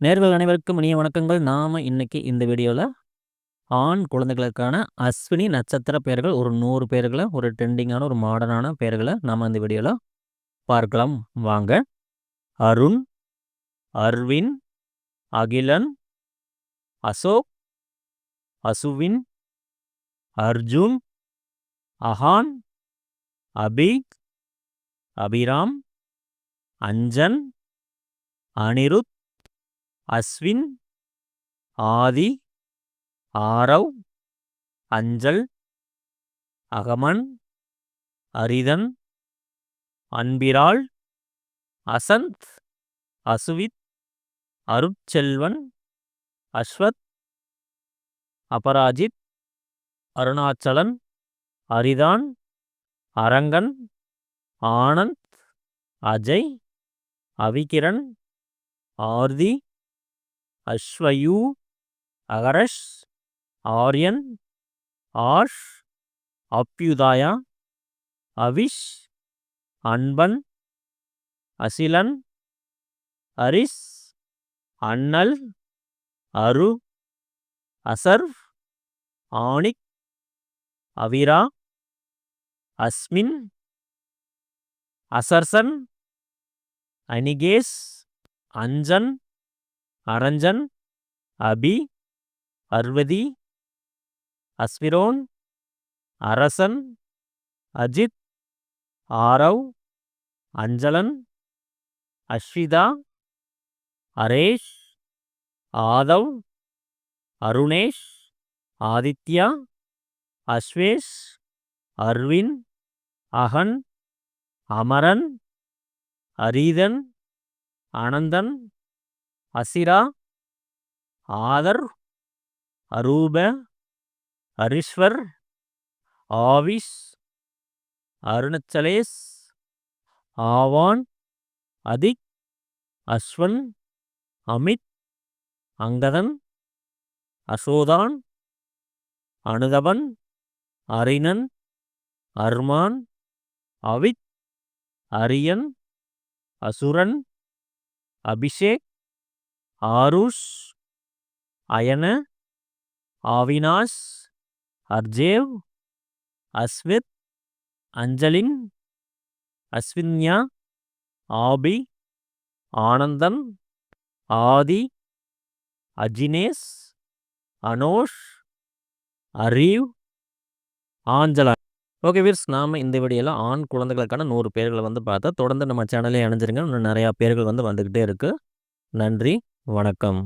நேர்கள் அனைவருக்கும் இனிய வணக்கங்கள். நாம் இன்னைக்கு இந்த வீடியோவில் ஆண் குழந்தைகளுக்கான அஸ்வினி நட்சத்திர பெயர்கள் ஒரு நூறு பேர்களை ஒரு ட்ரெண்டிங்கான ஒரு மாடர்னான பெயர்களை நாம் இந்த வீடியோவில் பார்க்கலாம் வாங்க. அருண், அர்வின், அகிலன், அசோக், அசுவின், அர்ஜுன், அஹான், அபி, அபிராம், அஞ்சன், அனிருத், அஸ்வின், ஆதி, ஆரவ், அஞ்சல், அகமன், அரிதன், அன்பிராள், அசந்த், அசுவித், அருட்செல்வன், அஸ்வத், அபராஜித், அருணாச்சலன், அரிதான், அரங்கன், ஆனந்த், அஜய், அவிகிரண், ஆர்தி, அஸ்வயூ, அகரஷ், ஆர்யன், ஆஷ், அப்யுதாயா, அவிஷ், அன்பன், அசிலன், அரிஸ், அண்ணல், அரு, அசர்வ், ஆணிக், அவிரா, அஸ்மின், அசர்சன், அனிகேஸ், அஞ்சன், அரஞ்சன், அபி, அர்வதி, அஸ்விரோன், அரசன், அஜித், ஆரவ், அஞ்சலன், அஸ்விதா, அரேஷ், ஆதவ், அருணேஷ், ஆதித்யா, அஸ்வேஷ், அர்வின், அகன், அமரன், அரீதன், அனந்தன், அசிரா, ஆதர், அரூப, அரிஸ்வர், ஆவிஷ், அருணச்சலேஷ் ஆவான், அதிக், அஸ்வன், அமித், அங்கதன், அசோதான், அனுதபன், அரினன், அர்மான், அவித், அரியன், அசுரன், Abhishek, Aarush, Ayana, Avinash, Arjev, Aswith, Anjalin, Aswinya, Aabi, Anandan, Aadhi, Ajinesh, Anosh, Areev, Angela. Okay viewers நாம இந்த வீடியோவில் ஆண் குழந்தைகளுக்கான நூறு பேர்களை வந்து பார்த்தா, தொடர்ந்து நம்ம சேனலே அணிஞ்சிருங்க இன்னும் நிறையா பேர்கள் வந்து வந்துக்கிட்டே இருக்குது நன்றி, வணக்கம்.